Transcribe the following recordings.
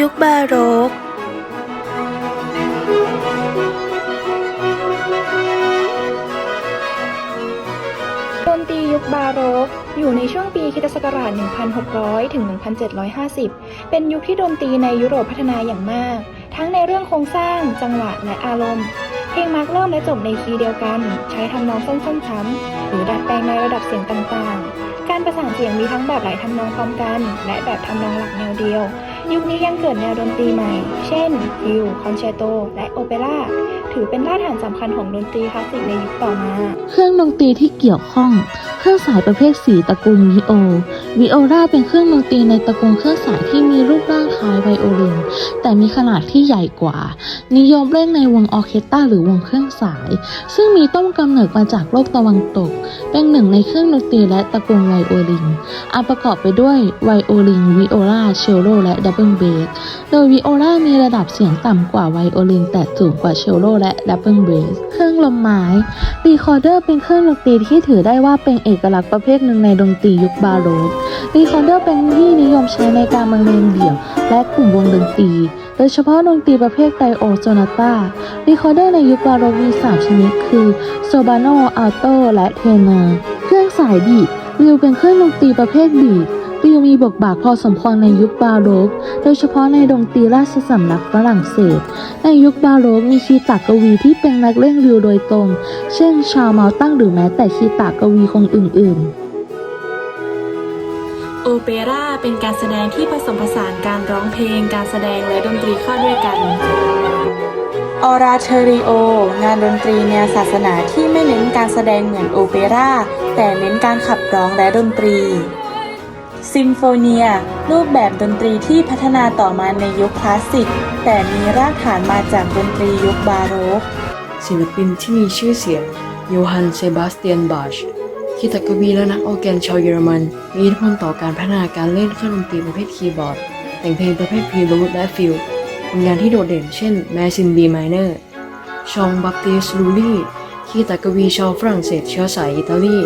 ยุคบาโรกดนตรียุคบาโรกอยู่ในช่วงปีคิตศักราช 1600 ถึง 1750 เป็นยุคที่ดนตรีในยุโรปพัฒนาอย่างมาก ทั้งในเรื่องโครงสร้าง จังหวะ และอารมณ์ เพลงมักเริ่มและจบในคีย์เดียวกัน ใช้ทำนองส้นๆซ้ำหรือดัดแปลงในระดับเสียงต่างๆ การประสานเสียงมีทั้งแบบหลายทำนองพร้อมกัน และแบบทำนองหลักแนวเดียว ยุคนี้ยังเกิดแนวดนตรีใหม่ เช่นฟิวคอนแชร์โต และโอเปร่า ถือเป็นรากฐานสำคัญของดนตรีคลาสสิกในยุคต่อมา เครื่องดนตรีที่เกี่ยวข้อง เครื่องสายประเภทสีตระกูลวิโอ วิโอลาเป็นเครื่องดนตรีในตระกูลเครื่องสายที่ มีรูปร่างคล้ายไวโอลิน แต่มีขนาดที่ใหญ่กว่า นิยมเล่นในวงออเคสตราหรือวงเครื่องสาย ซึ่งมีต้นกำเนิดมาจากโลกตะวันตก เป็นหนึ่งในเครื่องดนตรีและตระกูลไวโอลินอันประกอบไปด้วยไวโอลินวิโอลาเชลโลและดับเบิลเบสโดยวิโอลามีระดับเสียงต่ำกว่าไวโอลินแต่สูงกว่าเชลโลและดับเบิลเบสเครื่องลมไม้รีคอร์เดอร์เป็นเครื่องดนตรีที่ถือได้ว่าเป็นเอกลักษณ์ประเภทหนึ่งในดนตรียุคบาโรกรีคอร์เดอร์เป็นที่นิยมใช้ในการบรรเลงเดี่ยว และกลุ่มวงดนตรี โดยเฉพาะดนตรีประเภทไดโอโซนาตารีคอร์เดอร์ในยุคบาโรกมี3ชนิดคือโซบาโนอัลโตและเทเนอร์เครื่องสายดีดวิวเป็นเครื่องดนตรีประเภทดีดวิวมีบทบาทพอสมควรในยุคบาโรก โดยเฉพาะในดนตรีราชสำนักฝรั่งเศส ในยุคบาโรกมีคีตากวีที่เป็นนักเล่นวิวโดยตรง เช่น ชาวเมาตั้งหรือแม้แต่คีตากวีคงอื่นๆ โอเปร่าเป็นการแสดงที่ผสมผสานการร้องเพลง การแสดงและดนตรีเข้าด้วยกัน ออราเทริโอ งานดนตรีแนวศาสนาที่ไม่เน้นการแสดงเหมือนโอเปร่า แต่เน้นการขับร้องและดนตรีซิมโฟเนีย รูปแบบดนตรีที่พัฒนาต่อมาในยุคคลาสสิก แต่มีรากฐานมาจากดนตรียุคบาโรกศิลปินที่มีชื่อเสียงโยฮันเซบาสเตียนบาช คีตกวีและนักออแกนชาวเยอรมันมีอิทธิพลต่อการพัฒนาการเล่นเครื่องดนตรีประเภทคีย์บอร์ด แต่งเพลงประเภทพรีลูดและฟิลผลงานที่โดดเด่นเช่นแมซินบีไมเนอร์ชองบัปติสลูลีคีตกวีชาวฝรั่งเศสเชื้อสายอิตาลี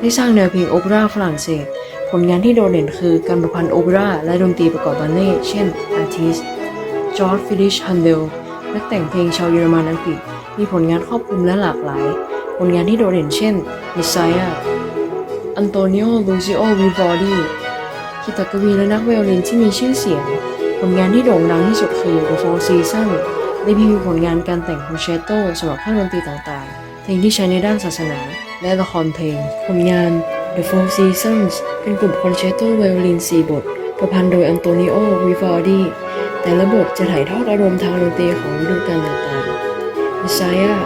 ได้สร้างแนวเพลงโอเปร่าฝรั่งเศส ผลงานที่โดดเด่นคือการประพันธ์โอเปร่าและดนตรีประกอบบัลเล่เช่นอาร์ติสจอร์ดฟิลิชฮันเดลนักแต่งเพลงชาวเยอรมันอังกฤษมีผลงานครอบคลุมและหลากหลาย ผลงานที่โดดเด่นเช่นมิซายา อันโตนิโอ ลูซิโอ วิวอร์ดีคิตากวีและนักไวโอลินที่มีชื่อเสียง ผลงานที่โด่งดังที่สุดคือ The Four Seasons ได้มีผลงานการแต่งคอนแชร์โตสำหรับเครื่องดนตรีต่างๆ เพลงที่ใช้ในด้านศาสนา และละครเพลง ผลงาน The Four Seasons เป็นกลุ่มคอนแชร์โตไวโอลิน4บท ประพันธ์โดยอันโตนิโอ วิวอร์ดีแต่ละบทจะถ่ายทอดอารมณ์ทางดนตรีของฤดูกาลต่างๆ Messiah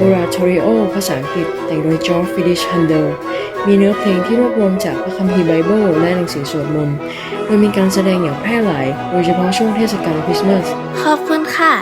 Oratorio ภาษาอังกฤษแต่งโดย George Friedrich Handel มีเนื้อเพลงที่รวบรวมจากพระคัมภีร์ไบเบิลและหนังสือสวดมนต์ โดยมีการแสดงอย่างแพร่หลาย โดยเฉพาะช่วงเทศกาลคริสต์มาส ขอบคุณค่ะ